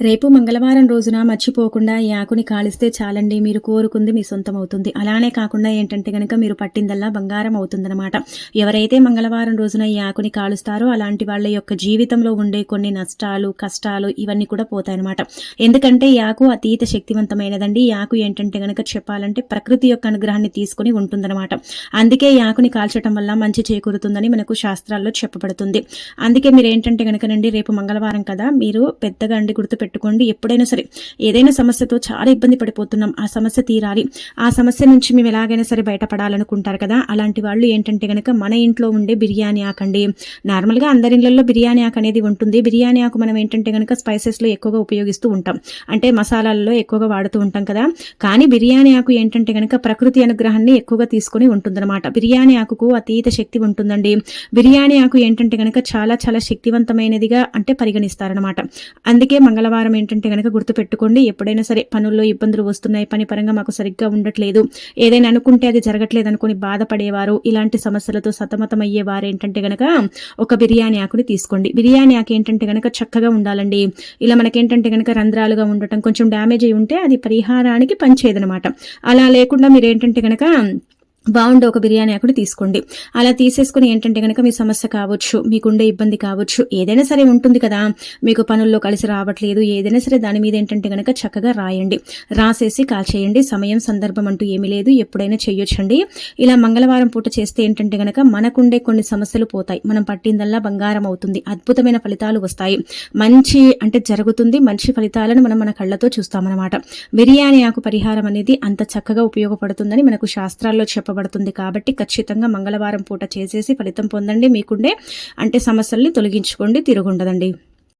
రేపు మంగళవారం రోజున మర్చిపోకుండా ఈ ఆకుని కాలిస్తే చాలండి. మీరు కోరుకుంది మీ సొంతం అవుతుంది అలానే కాకుండా ఏంటంటే గనక మీరు పట్టిందల్లా బంగారం అవుతుందన్నమాట. ఎవరైతే మంగళవారం రోజున ఈ ఆకుని కాలుస్తారో అలాంటి వాళ్ళ యొక్క జీవితంలో ఉండే కొన్ని నష్టాలు కష్టాలు ఇవన్నీ కూడా పోతాయన్నమాట. ఎందుకంటే ఈ ఆకు అతీత శక్తివంతమైనదండి. ఈ ఆకు ఏంటంటే గనక చెప్పాలంటే ప్రకృతి యొక్క అనుగ్రహాన్ని తీసుకుని ఉంటుందన్నమాట. అందుకే ఈ ఆకుని కాల్చడం వల్ల మంచి చేకూరుతుందని మనకు శాస్త్రాల్లో చెప్పబడుతుంది. అందుకే మీరు ఏంటంటే గనకనండి రేపు మంగళవారం కదా మీరు పెద్దగా అండి గుర్తు పెట్టుకోండి ఎప్పుడైనా సరే ఏదైనా సమస్యతో చాలా ఇబ్బంది పడిపోతున్నాం. ఆ సమస్య తీరాలి. ఆ సమస్య నుంచి మేము ఎలాగైనా సరే బయటపడాలనుకుంటారు కదా? అలాంటి వాళ్ళు ఏంటంటే కనుక మన ఇంట్లో ఉండే బిర్యానీ ఆకండి. నార్మల్గా అందరి ఇళ్ళలో బిర్యానీ ఆకు అనేది ఉంటుంది. బిర్యానీ ఆకు మనం ఏంటంటే కనుక స్పైసెస్లో ఎక్కువగా ఉపయోగిస్తూ ఉంటాం. అంటే మసాలాల్లో ఎక్కువగా వాడుతూ ఉంటాం కదా? కానీ బిర్యానీ ఆకు ఏంటంటే కనుక ప్రకృతి అనుగ్రహాన్ని ఎక్కువగా తీసుకుని ఉంటుందన్నమాట. బిర్యానీ ఆకుకు అతీత శక్తి ఉంటుందండి. బిర్యానీ ఆకు ఏంటంటే కనుక చాలా చాలా శక్తివంతమైనదిగా అంటే పరిగణిస్తారనమాట అందుకే మంగళవారం వారం ఏంటంటే కనుక గుర్తుపెట్టుకోండి ఎప్పుడైనా సరే పనుల్లో ఇబ్బందులు వస్తున్నాయి పని పరంగా మాకు సరిగ్గా ఉండట్లేదు ఏదైనా అనుకుంటే అది జరగట్లేదు అనుకుని బాధపడేవారు ఇలాంటి సమస్యలతో సతమతం అయ్యేవారు ఏంటంటే గనక ఒక బిర్యానీ ఆకుని తీసుకోండి. బిర్యానీ ఆకు ఏంటంటే గనక చక్కగా ఉండాలండి. ఇలా మనకేంటంటే కనుక రంధ్రాలుగా ఉండటం కొంచెం డ్యామేజ్ అయి ఉంటే అది పరిహారానికి పనిచేయదనమాట. అలా లేకుండా మీరు ఏంటంటే కనుక బాగుండే ఒక బిర్యానీ ఆకుని తీసుకోండి. అలా తీసేసుకుని ఏంటంటే కనుక మీ సమస్య కావచ్చు మీకుండే ఇబ్బంది కావచ్చు ఏదైనా సరే ఉంటుంది కదా. మీకు పనుల్లో కలిసి రావట్లేదు ఏదైనా సరే దాని మీద ఏంటంటే కనుక చక్కగా రాయండి. రాసేసి కాల్చేయండి. సమయం సందర్భం అంటూ ఏమీ లేదు. ఎప్పుడైనా చేయొచ్చండి. ఇలా మంగళవారం పూట చేస్తే ఏంటంటే కనుక మనకుండే కొన్ని సమస్యలు పోతాయి. మనం పట్టిందల్లా బంగారం అవుతుంది. అద్భుతమైన ఫలితాలు వస్తాయి. మంచి అంటే జరుగుతుంది. మంచి ఫలితాలను మనం మన కళ్ళతో చూస్తామన్నమాట. బిర్యానీ ఆకు పరిహారం అనేది అంత చక్కగా ఉపయోగపడుతుందని మనకు శాస్త్రాల్లో చెప్ప చెప్పబడుతుంది కాబట్టి ఖచ్చితంగా మంగళవారం పూట చేసేసి ఫలితం పొందండి మీకుండే అంటే సమస్యల్ని తొలగించుకోండి తిరుగుండదండి.